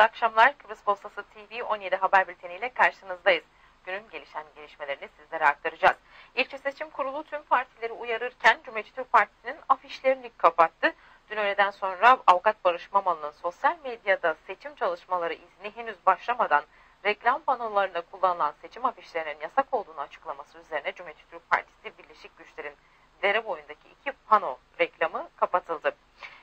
mutlu akşamlar. Kıbrıs Postası TV 17 haber bülteniyle karşınızdayız. Günün gelişen gelişmelerini sizlere aktaracağız. İlçe Seçim Kurulu tüm partileri uyarırken Cumhuriyetçi Türk Partisi'nin afişlerini kapattı. Dün öğleden sonra avukat Barış Mamalı'nın sosyal medyada seçim çalışmaları izni henüz başlamadan reklam panolarında kullanılan seçim afişlerinin yasak olduğunu açıklaması üzerine Cumhuriyetçi Türk Partisi Birleşik Güçler'in dere boyundaki iki pano reklamı kapatıldı.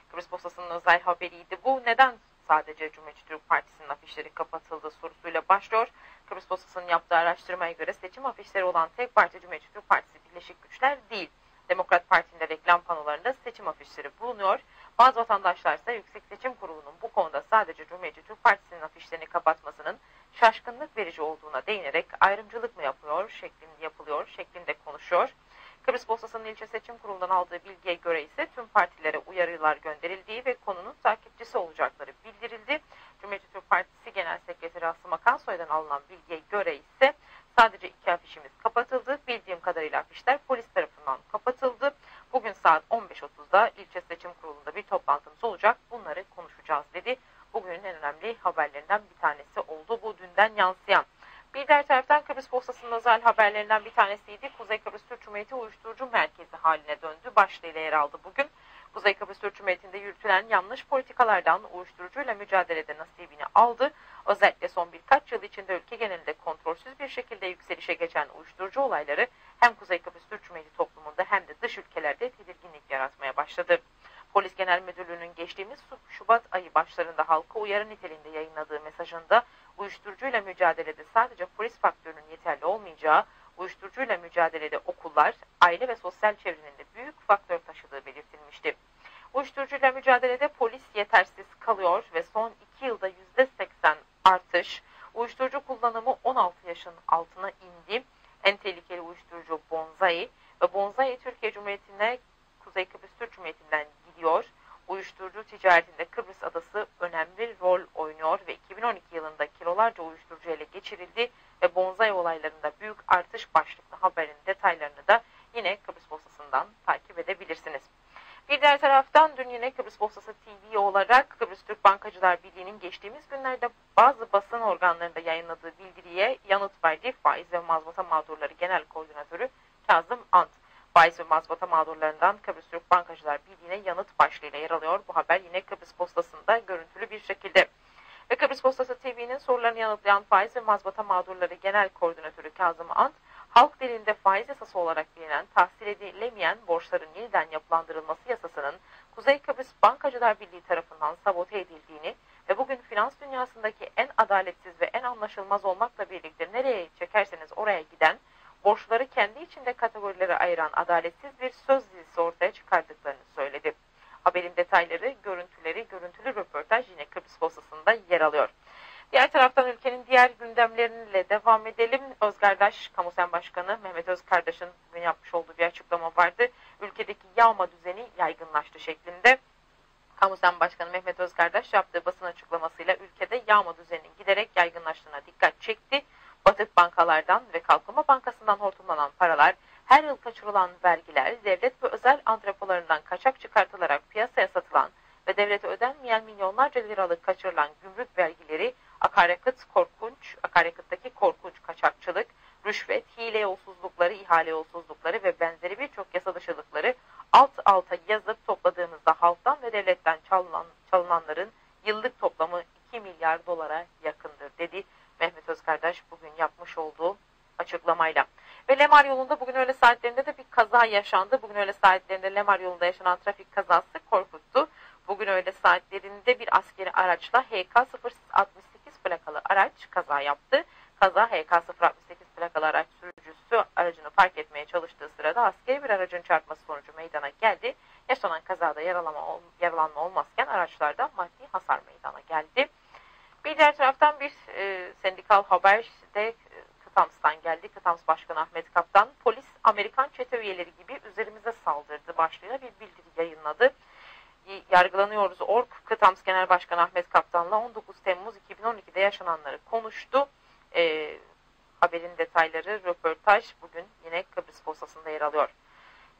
Kıbrıs Postası'nın özel haberiydi. Bu neden sadece Cumhuriyetçi Türk Partisi'nin afişleri kapatıldığı sorusuyla başlıyor. Kıbrıs Postası'nın yaptığı araştırmaya göre seçim afişleri olan tek parti Cumhuriyetçi Türk Partisi Birleşik Güçler değil. Demokrat Parti'nin de reklam panolarında seçim afişleri bulunuyor. Bazı vatandaşlar ise Yüksek Seçim Kurulu'nun bu konuda sadece Cumhuriyetçi Türk Partisi'nin afişlerini kapatmasının şaşkınlık verici olduğuna değinerek ayrımcılık mı yapıyor şeklinde yapılıyor şeklinde konuşuyor. Kıbrıs Postası'nın ilçe seçim kurulundan aldığı bilgiye göre ise tüm partilere uyarılar gönderildiği ve konunun takipçisi olacakları bildirildi. Cumhuriyetçi Türk Partisi Genel Sekreteri Asım Akansoy'dan alınan bilgiye göre ise sadece iki afişimiz kapatıldı. Bildiğim kadarıyla afişler polis tarafından kapatıldı. Bugün saat 15.30'da ilçe seçim kurulunda bir toplantımız olacak. Bunları konuşacağız dedi. Bugünün en önemli haberlerinden bir tanesi oldu. Bu dünden yansıyan. Bir diğer taraftan Kıbrıs Postası'nın özel haberlerinden bir tanesiydi. Kuzey Kıbrıs Türk Cumhuriyeti uyuşturucu merkezi haline döndü. Başlığıyla yer aldı bugün. Kuzey Kıbrıs Türk Cumhuriyeti'nde yürütülen yanlış politikalardan uyuşturucuyla mücadelede nasibini aldı. Özellikle son birkaç yıl içinde ülke genelinde kontrolsüz bir şekilde yükselişe geçen uyuşturucu olayları hem Kuzey Kıbrıs Türk Cumhuriyeti toplumunda hem de dış ülkelerde tedirginlik yaratmaya başladı. Polis Genel Müdürlüğü'nün geçtiğimiz Şubat ayı başlarında halka uyarı niteliğinde yayınladığı mesajında uyuşturucuyla mücadelede sadece polis faktörünün yeterli olmayacağı, uyuşturucuyla mücadelede okullar, aile ve sosyal çevrenin de büyük faktör taşıdığı belirtilmişti. Uyuşturucuyla mücadelede polis yetersiz kalıyor ve son 2 yılda %80 artış, uyuşturucu kullanımı 16 yaşın altına indi. En tehlikeli uyuşturucu bonzai ve bonzai Türkiye Cumhuriyeti'ne Kuzey Kıbrıs Türk Cumhuriyeti'nden gidiyor. Uyuşturucu ticaretinde Kıbrıs adası önemli rol oynuyor ve 2012 yılında kilolarca uyuşturucu ele geçirildi ve bonzai olaylarında büyük artış başlıklı haberin detaylarını da yine Kıbrıs Postası'ndan takip edebilirsiniz. Bir diğer taraftan dün yine Kıbrıs Postası TV olarak Kıbrıs Türk Bankacılar Birliği'nin geçtiğimiz günlerde bazı basın organlarında yayınladığı bildiriye yanıt verdi. Faiz ve mazbata mağdurları genel koordinatörü Kazım Ant. Faiz ve mazbata mağdurlarından Kıbrıs Türk Bankacılar Birliği'ne yanıt başlığıyla yer alıyor. Bu haber yine Kıbrıs Postası'nda görüntülü bir şekilde. Ve Kıbrıs Postası TV'nin sorularını yanıtlayan Faiz ve Mazbata Mağdurları Genel Koordinatörü Kazım Ant, halk dilinde faiz yasası olarak bilinen tahsil edilemeyen borçların yeniden yapılandırılması yasasının Kuzey Kıbrıs Bankacılar Birliği tarafından sabote edildiğini ve bugün finans dünyasındaki en adaletsiz ve en anlaşılmaz olmakla birlikte nereye çekerseniz oraya giden borçları kendi içinde kategorilere ayıran adaletsiz bir söz dizisi ortaya çıkardıklarını söyledi. Haberin detayları, görüntüleri, görüntülü röportaj yine Kıbrıs Postası'nda yer alıyor. Diğer taraftan ülkenin diğer gündemleriyle devam edelim. Özgardaş, Kamusen Başkanı Mehmet Özkardaş'ın bugün yapmış olduğu bir açıklama vardı. Ülkedeki yağma düzeni yaygınlaştı şeklinde. Kamusen Başkanı Mehmet Özkardaş yaptığı basın açıklamasıyla ülkede yağma düzeninin giderek yaygınlaştığına dikkat çekti. Batık bankalardan ve Kalkınma Bankası'ndan hortumlanan paralar, her yıl kaçırılan vergiler, devlet ve özel antrepolarından kaçak çıkartılarak piyasaya satılan ve devlete ödenmeyen milyonlarca liralık kaçırılan gümrük vergileri, akaryakıt korkunç, akaryakıttaki korkunç kaçakçılık, rüşvet, hile yolsuzlukları, ihale yolsuzlukları ve benzeri birçok yasa dışılıkları alt alta yazıp topladığımızda halktan ve devletten çalınan, çalınanların yıllık toplamı 2 milyar dolara yakındır dedi. Mehmet Özkardaş bugün yapmış olduğu açıklamayla. Ve Lemar yolunda bugün öğle saatlerinde de bir kaza yaşandı. Bugün öğle saatlerinde Lemar yolunda yaşanan trafik kazası korkuttu. Bugün öğle saatlerinde bir askeri araçla HK068 plakalı araç kaza yaptı. Kaza HK068 plakalı araç sürücüsü aracını park etmeye çalıştığı sırada askeri bir aracın çarpması sonucu meydana geldi. Yaşanan kazada yaralama, yaralanma olmazken araçlarda maddi hasar meydana geldi. Bir diğer taraftan bir e, sendikal haber de e, Kıtams'tan geldi. Kıtams Başkanı Ahmet Kaptan, polis Amerikan çete üyeleri gibi üzerimize saldırdı başlığıyla bir bildiri yayınladı. Yargılanıyoruz Ork, Kıtams Genel Başkanı Ahmet Kaptan'la 19 Temmuz 2012'de yaşananları konuştu. E, haberin detayları, röportaj bugün yine Kıbrıs Postası'nda yer alıyor.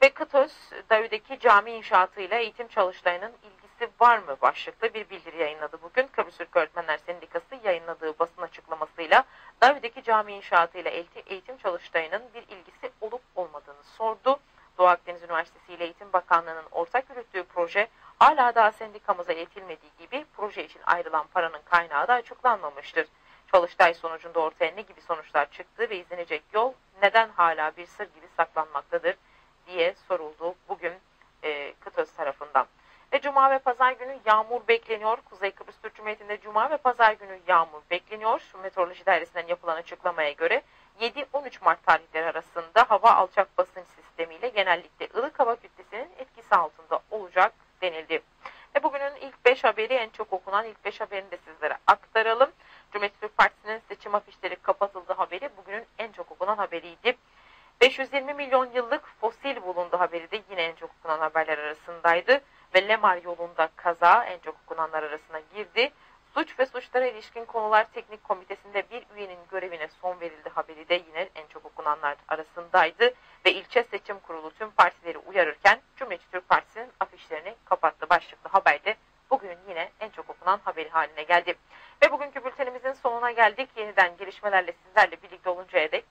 Ve Kıtöz, Davü'deki cami inşaatıyla eğitim çalıştayının ilgisi ilgisi var mı başlıklı bir bildiri yayınladı bugün. Kıbrıs Türk Öğretmenler Sendikası yayınladığı basın açıklamasıyla Davide cami inşaatı ile eğitim çalıştayının bir ilgisi olup olmadığını sordu. Doğu Akdeniz Üniversitesi ile Eğitim Bakanlığı'nın ortak yürüttüğü proje hala daha sendikamıza iletilmediği gibi proje için ayrılan paranın kaynağı da açıklanmamıştır. Çalıştay sonucunda ortaya ne gibi sonuçlar çıktı ve izlenecek yol neden hala bir sır gibi saklanmaktadır diye soruldu bugün e, Kıtöz tarafından. Ve Cuma ve Pazar günü yağmur bekleniyor. Kuzey Kıbrıs Türk Cumhuriyeti'nde Cuma ve Pazar günü yağmur bekleniyor. Meteoroloji Dairesi'nden yapılan açıklamaya göre 7-13 Mart tarihleri arasında hava alçak basınç sistemiyle genellikle ılık hava kütlesinin etkisi altında olacak denildi. Ve bugünün ilk 5 haberi en çok okunan ilk 5 haberini de sizlere aktaralım. Cumhuriyet Türk Partisi'nin seçim afişleri kapatıldı haberi bugünün en çok okunan haberiydi. 520 milyon yıllık fosil bulundu haberi de yine en çok okunan haberler arasındaydı. Lemar yolunda kaza en çok okunanlar arasına girdi. Suç ve suçlara ilişkin konular teknik komitesinde bir üyenin görevine son verildi haberi de yine en çok okunanlar arasındaydı. Ve ilçe seçim kurulu tüm partileri uyarırken Cumhuriyetçi Türk Partisi'nin afişlerini kapattı başlıklı haberde bugün yine en çok okunan haberi haline geldi. Ve bugünkü bültenimizin sonuna geldik. Yeniden gelişmelerle sizlerle birlikte oluncaya dek